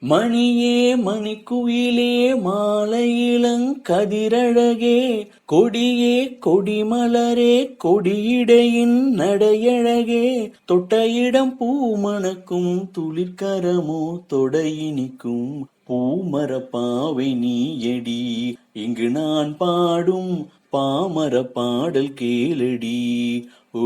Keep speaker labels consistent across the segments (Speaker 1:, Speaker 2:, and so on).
Speaker 1: மணியே மணிக்குயிலே மாலையிளங்கதிரழகே கொடியே கொடிமலரே கொடியிடையின் நடையழகே. தொட்டையிடம் இடம் பூமணக்கும் துளிர்கரமோ தொடையினிக்கும் பூமர பாவை நீயடி இங்கு நான் பாடும் பாமர பாடல் கேளடி. ஓ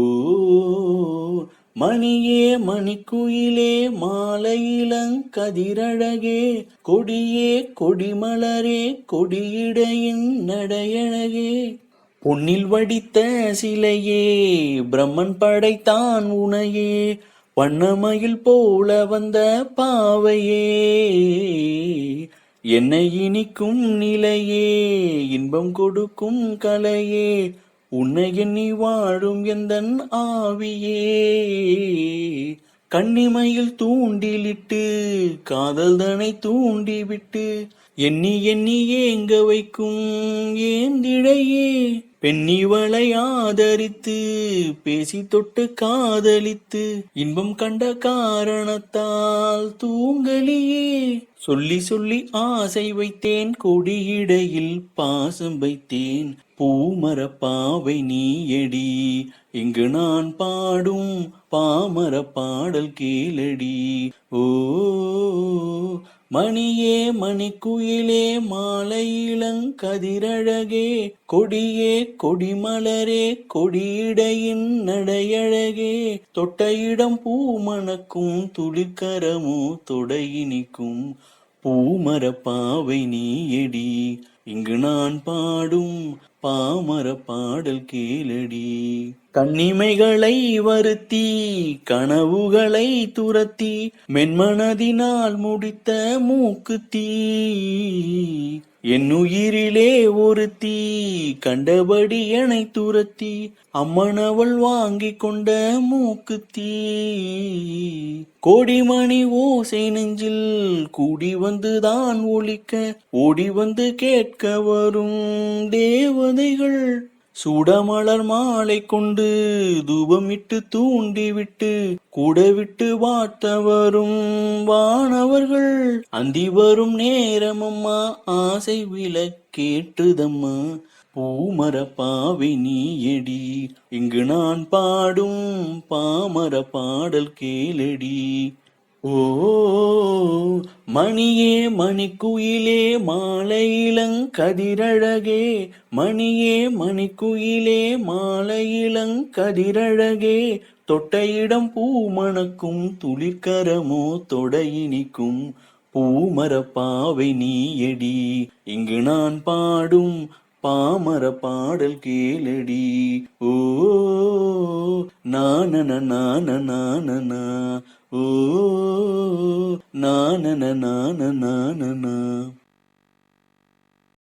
Speaker 1: மணியே மணிக்குயிலே மாலையிலங்கதிரழகே கொடியே கொடிமலரே கொடியிடையின் நடையழகே. பொன்னில் வடித்த சிலையே பிரம்மன் படைத்தான் உனையே வண்ணமயில் போல வந்த பாவையே. என்னை இனிக்கும் நிலையே இன்பம் கொடுக்கும் கலையே உன்னை எண்ணி வாழும் எந்தன் ஆவியே. கண்ணிமையில் தூண்டிலிட்டு காதல்தனை தூண்டிவிட்டு எண்ணி எண்ணி ஏங்க வைக்கும்? ஏந்திழையே பெண்ணிவளை ஆதரித்து பேசி தொட்டு காதலித்து இன்பம் கண்ட காரணத்தால் தூங்கலியே. சொல்லி சொல்லி ஆசை வைத்தேன் கொடியிடையில் பாசம் வைத்தேன். பூமர பாவை நீயடி இங்கு நான் பாடும் பாமர பாடல் கீழடி ஓ மணியே மணிக்குயிலே மாலையிளங்கதிரழகே கொடியே கொடிமலரே கொடியிடையின் நடையழகே. தொட்டையிடம் இடம் பூமணக்கும் துளிக்கரமோ தொடையினிக்கும் பூமர பாவை நீயடி இங்கு நான் பாடும் பாமர பாடல் கேளடி. கண்ணிமைகளை வருத்தி கனவுகளை துரத்தி மென்மனதினால் முடித்த மூக்குத்தீ என் உயிரிலே ஒரு தீ கண்டபடி என்னை துரத்தி அம்மனவள் வாங்கி கொண்ட மூக்குத்தீ கோடிமணி ஓசை நெஞ்சில் கூடி வந்துதான் ஒழிக்க ஓடி வந்து கேட்க வரும் தேவதைகள் சுடமலர் மாலை கொண்டு தூபமிட்டு தூண்டிவிட்டு கூட விட்டு வாட்ட வரும் வானவர்கள். அந்தி வரும் நேரமம்மா ஆசை வில கேட்டுதம்மா பூமர நீ எடி இங்கு நான் பாடும் பாமர பாடல் கேளடி. ஓ மணியே மணிக்குயிலே மாலையிளங்கதிரழகே மணியே மணிக்குயிலே மாலையிளங்கதிரழகே தொட்டையிடம் பூ மணக்கும் துளிர்கரமோ தொடையினிக்கும் பூமரப்பாவை பாவை நீயடி. இங்கு நான் பாடும் பாமர பாடல் கேளடி. ஓ நான நான நானனா. ஓ நான